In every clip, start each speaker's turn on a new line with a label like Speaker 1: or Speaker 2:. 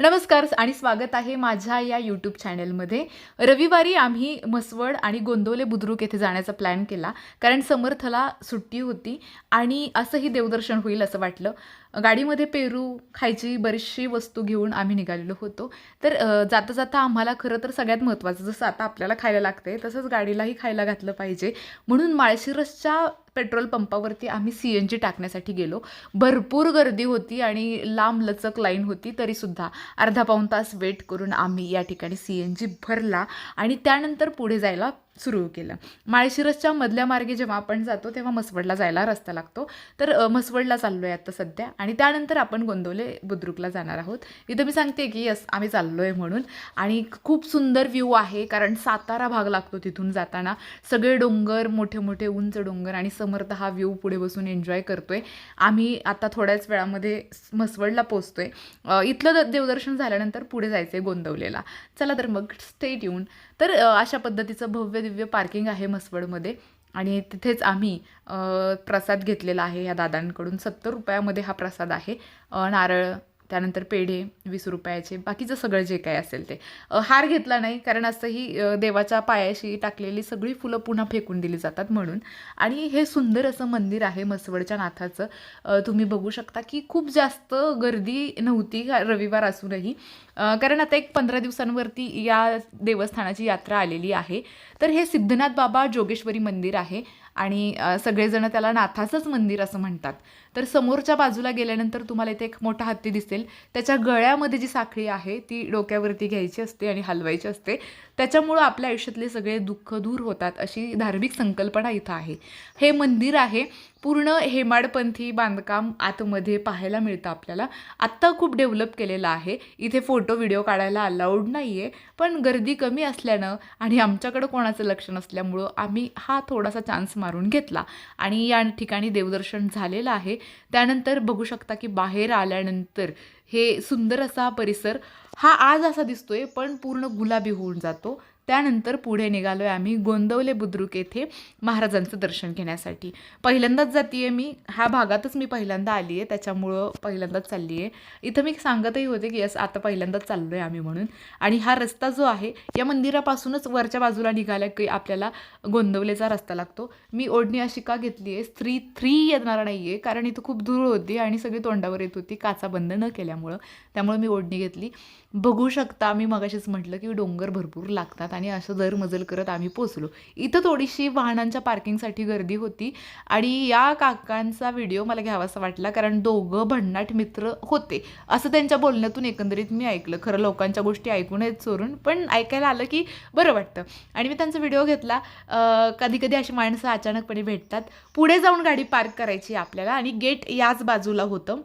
Speaker 1: नमस्कार आणि स्वागत आहे माझ्या या यूट्यूब चॅनलमध्ये रविवारी आम्ही म्हसवड आणि गोंदवले बुद्रुक येथे जाण्याचा प्लॅन केला कारण समर्थला सुट्टी होती आणि असंही देवदर्शन होईल असं वाटलं. गाडीमध्ये पेरू खायची बरीचशी वस्तू घेऊन आम्ही निघालेलो होतो. तर जाता जाता आम्हाला खरं तर सगळ्यात महत्त्वाचं जसं आता आपल्याला खायला लागते तसंच गाडीलाही खायला घातलं पाहिजे. म्हणून माळशिरसच्या पेट्रोल पंपावरती आम्ही सी एन जी टाकण्यासाठी गेलो. भरपूर गर्दी होती आणि लांब लचक लाईन होती तरीसुद्धा. अर्धा पाऊण तास वेट करून आम्ही या ठिकाणी सी एन जी भरला आणि त्यानंतर पुढे जायला सुरू केलं. माळशिरसच्या मधल्या मार्गे जेव्हा आपण जातो तेव्हा मसवडला जायला रस्ता लागतो. तर म्हसवडला मसवडला चाललो आहे आता सध्या आणि त्यानंतर आपण गोंदवले बुद्रुकला जाणार आहोत. इथं मी सांगते की यस आम्ही चाललो आहे म्हणून आणि खूप सुंदर व्ह्यू आहे कारण सातारा भाग लागतो तिथून जाताना. सगळे डोंगर मोठे मोठे उंच डोंगर आणि समर्थ हा व्ह्यू पुढे बसून एन्जॉय करतोय. आम्ही आता थोड्याच वेळामध्ये मसवडला पोचतो आहे इथलं द- देवदर्शन झाल्यानंतर पुढे जायचं आहे गोंदवलेला. चला तर मग स्टेट येऊन तर अशा पद्धतीचं भव्य दिव्य पार्किंग आहे म्हसवडमध्ये. आणि तिथेच आम्ही प्रसाद घेतलेला आहे या दादांकडून. सत्तर रुपयामध्ये हा प्रसाद आहे. नारळ त्यानंतर पेढे वीस रुपयाचे बाकीचं सगळं जे काही असेल ते. हार घेतला नाही कारण असंही देवाच्या पायाशी टाकलेली सगळी फुलं पुन्हा फेकून दिली जातात म्हणून. आणि हे सुंदर असं मंदिर आहे मसवडच्या नाथाचं. तुम्ही बघू शकता की खूप जास्त गर्दी नव्हती रविवार असूनही. कारण आता एक पंधरा दिवसांवरती या देवस्थानाची यात्रा आलेली आहे. तर हे सिद्धनाथ बाबा जोगेश्वरी मंदिर आहे. आणि सगळेजण त्याला नाथाचंच मंदिर असं म्हणतात. तर समोरच्या बाजूला गेल्यानंतर तुम्हाला इथे एक मोठा हत्ती दिसेल. त्याच्या गळ्यामध्ये जी साखळी आहे ती डोक्यावरती घ्यायची असते आणि हलवायची असते. त्याच्यामुळं आपल्या आयुष्यातले सगळे दुःख दूर होतात अशी धार्मिक संकल्पना इथं आहे. हे मंदिर आहे. पूर्ण हेमाडपंथी बांधकाम आतमध्ये पाहायला मिळतं आपल्याला. आत्ता खूप डेव्हलप केलेलं आहे. इथे फोटो व्हिडिओ काढायला अलाउड नाही आहे पण गर्दी कमी असल्यानं आणि आमच्याकडं कोणाचं लक्ष नसल्यामुळं आम्ही हा थोडासा चान्स मारून घेतला. आणि या ठिकाणी देवदर्शन झालेलं आहे. त्यानंतर बघू शकता की बाहेर आल्यानंतर हे सुंदर असा परिसर हा आज असा दिसतोय पण पूर्ण गुलाबी होऊन जातो. त्यानंतर पुढे निघालो आहे आम्ही गोंदवले बुद्रुक येथे महाराजांचं दर्शन घेण्यासाठी. पहिल्यांदाच जाते मी. ह्या भागातच मी पहिल्यांदा आली आहे त्याच्यामुळं पहिल्यांदाच चालली आहे इथं मी सांगतही होते की यस आता पहिल्यांदाच चाललो आहे आम्ही म्हणून. आणि हा रस्ता जो आहे या मंदिरापासूनच वरच्या बाजूला निघाला की आपल्याला गोंदवलेचा रस्ता लागतो. मी ओढणी अशी का घेतली आहे स्त्री थ्री येणार नाही आहे कारण इथं खूप धूळ होती आणि सगळी तोंडावर येत होती. काचा बंद न केल्यामुळं. त्यामुळे मी ओढणी घेतली. बघू शकता आम्ही मगाशीच म्हटलं की डोंगर भरपूर लागतात आणि असं दर मजल करत आम्ही पोचलो. इथं थोडीशी वाहनांच्या पार्किंगसाठी गर्दी होती आणि या काकांचा व्हिडिओ मला घ्यावासा वाटला कारण दोघं भन्नाट मित्र होते. असं त्यांच्या बोलण्यातून एकंदरीत मी ऐकलं. खरं लोकांच्या गोष्टी ऐकून आहेत चोरून पण ऐकायला आलं की बरं वाटतं. आणि मी त्यांचा व्हिडिओ घेतला. कधी कधी अशी माणसं अचानकपणे भेटतात. पुढे जाऊन गाडी पार्क करायची आपल्याला आणि गेट याच बाजूला होतं.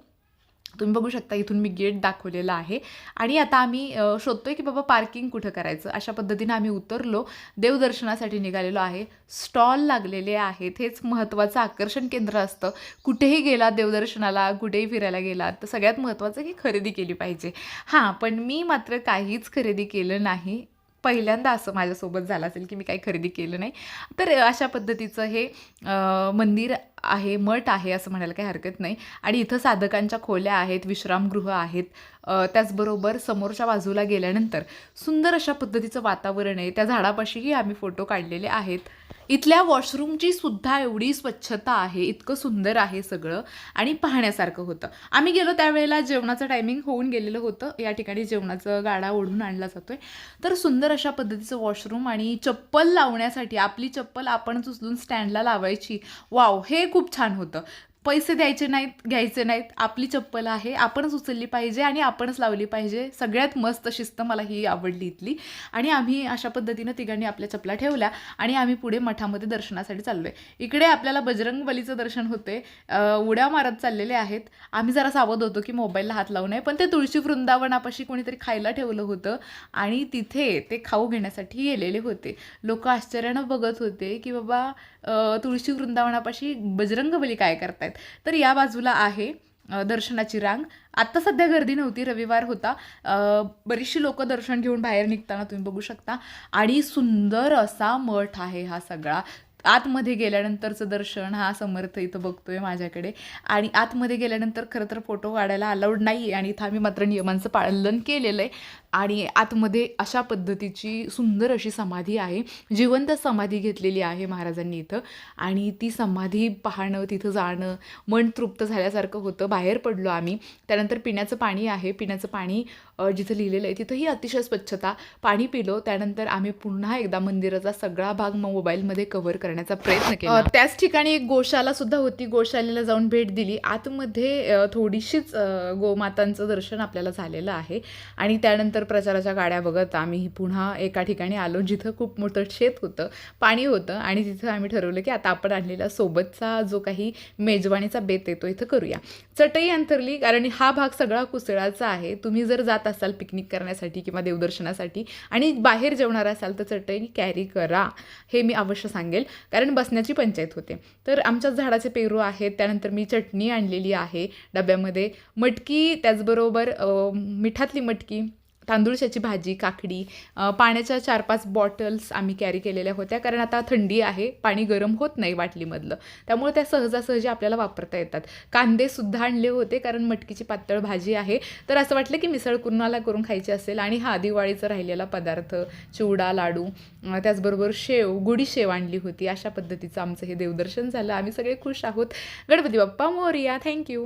Speaker 1: तुम्ही बघू शकता इथून मी गेट दाखवलेलं आहे. आणि आता आम्ही शोधतो शोधतोय की बाबा पार्किंग कुठं करायचं? अशा पद्धतीने आम्ही उतरलो देवदर्शनासाठी निघालेलो आहे. स्टॉल लागलेले आहेत. हेच महत्त्वाचं आकर्षण केंद्र असतं. कुठेही गेला देवदर्शनाला कुठेही फिरायला गेला तर सगळ्यात महत्त्वाचं की खरेदी केली पाहिजे. हां पण मी मात्र काहीच खरेदी केलं नाही. पहिल्यांदा असं माझ्यासोबत झालं असेल की मी काही खरेदी केलं नाही. तर अशा पद्धतीचं हे मंदिर आहे मठ आहे असं म्हणायला काही हरकत नाही. आणि इथं साधकांच्या खोल्या आहेत विश्रामगृह आहेत. त्याचबरोबर समोरच्या बाजूला गेल्यानंतर सुंदर अशा पद्धतीचं वातावरण आहे. त्या झाडापाशीही आम्ही फोटो काढलेले आहेत. इथल्या वॉशरूमची सुद्धा एवढी स्वच्छता आहे इतकं सुंदर आहे सगळं आणि पाहण्यासारखं होतं. आम्ही गेलो त्यावेळेला जेवणाचं टायमिंग होऊन गेलेलं होतं. या ठिकाणी जेवणाचं गाडा ओढून आणला जातोय. तर सुंदर अशा पद्धतीचं वॉशरूम आणि चप्पल लावण्यासाठी आपली चप्पल आपणच उचलून स्टँडला लावायची. वाव हे खूप छान होतं. पैसे द्यायचे नाहीत घ्यायचे नाहीत. आपली चप्पल आहे आपणच उचलली पाहिजे आणि आपणच लावली पाहिजे. सगळ्यात मस्त शिस्त मला ही आवडली इथली. आणि आम्ही अशा पद्धतीनं तिघांनी आपल्या चपला ठेवल्या आणि आम्ही पुढे मठामध्ये दर्शनासाठी चाललो आहे इकडे आपल्याला बजरंग बलीचं दर्शन होते. उड्या मारत चाललेले आहेत. आम्ही जरा सावध होतो की मोबाईलला हात लावू नये. पण ते तुळशी वृंदावनापाशी कोणीतरी खायला ठेवलं होतं आणि तिथे ते खाऊ घेण्यासाठी गेलेले होते. लोक आश्चर्यानं बघत होते की बाबा तुळशी वृंदावनापाशी बजरंगबली काय करतायत? तर या बाजूला आहे दर्शनाची रांग. आत्ता सध्या गर्दी नव्हती रविवार होता. बरीचशी लोक दर्शन घेऊन बाहेर निघताना तुम्ही बघू शकता. आणि सुंदर असा मठ आहे हा सगळा. आतमध्ये गेल्यानंतरचं दर्शन हा समर्थ इथं बघतोय माझ्याकडे. आणि आतमध्ये गेल्यानंतर खरं तर फोटो काढायला अलाउड नाही आहे आणि इथं आम्ही मात्र नियमांचं पालन केलेलं आहे. आणि आतमध्ये अशा पद्धतीची सुंदर अशी समाधी आहे. जिवंत समाधी घेतलेली आहे महाराजांनी इथं. आणि ती समाधी पाहणं तिथं जाणं मन तृप्त झाल्यासारखं होतं. बाहेर पडलो आम्ही. त्यानंतर पिण्याचं पाणी आहे. पिण्याचं पाणी जिथं लिहिलेलं आहे तिथंही अतिशय स्वच्छता. पाणी पिलो. त्यानंतर आम्ही पुन्हा एकदा मंदिराचा सगळा भाग मग मोबाईलमध्ये कव्हर करण्याचा प्रयत्न केला. त्याच ठिकाणी एक गोशाला सुद्धा होती. गोशालेला जाऊन भेट दिली. आतमध्ये थोडीशीच गोमातांचं दर्शन आपल्याला झालेलं आहे. आणि त्यानंतर प्रचाराच्या गाड्या बघत आम्ही पुन्हा एका ठिकाणी आलो जिथं खूप मोठं शेत होतं पाणी होतं आणि तिथं आम्ही ठरवलं की आता आपण आणलेला सोबतचा जो काही मेजवानीचा बेत येतो इथं करूया. चटई अंतरली कारण हा भाग सगळा कुसळाचा आहे. तुम्ही जर जात असाल पिकनिक करण्यासाठी किंवा देवदर्शनासाठी आणि बाहेर जेवणार असाल तर चटई कॅरी करा हे मी अवश्य सांगेल. कारण बसण्याची पंचायत होते. तर आमच्याच झाडाचे पेरू आहेत त्यानंतर मी चटणी आणलेली आहे डब्यामध्ये. मटकी त्याचबरोबर मिठातली मटकी तांदूळशाची भाजी काकडी पाण्याच्या चार पाच बॉटल्स आम्ही कॅरी केलेल्या होत्या. कारण आता थंडी आहे पाणी गरम होत नाही बाटलीमधलं त्यामुळे त्या सहजासहजी आपल्याला वापरता येतात. कांदेसुद्धा आणले होते कारण मटकीची पातळ भाजी आहे. तर असं वाटलं की मिसळ कुणाला करून खायची असेल आणि हा दिवाळीचा राहिलेला पदार्थ चिवडा लाडू त्याचबरोबर शेव गुढी शेव आणली होती. अशा पद्धतीचं आमचं हे देवदर्शन झालं. आम्ही सगळे खुश आहोत. गणपती बाप्पा मोरिया. थँक्यू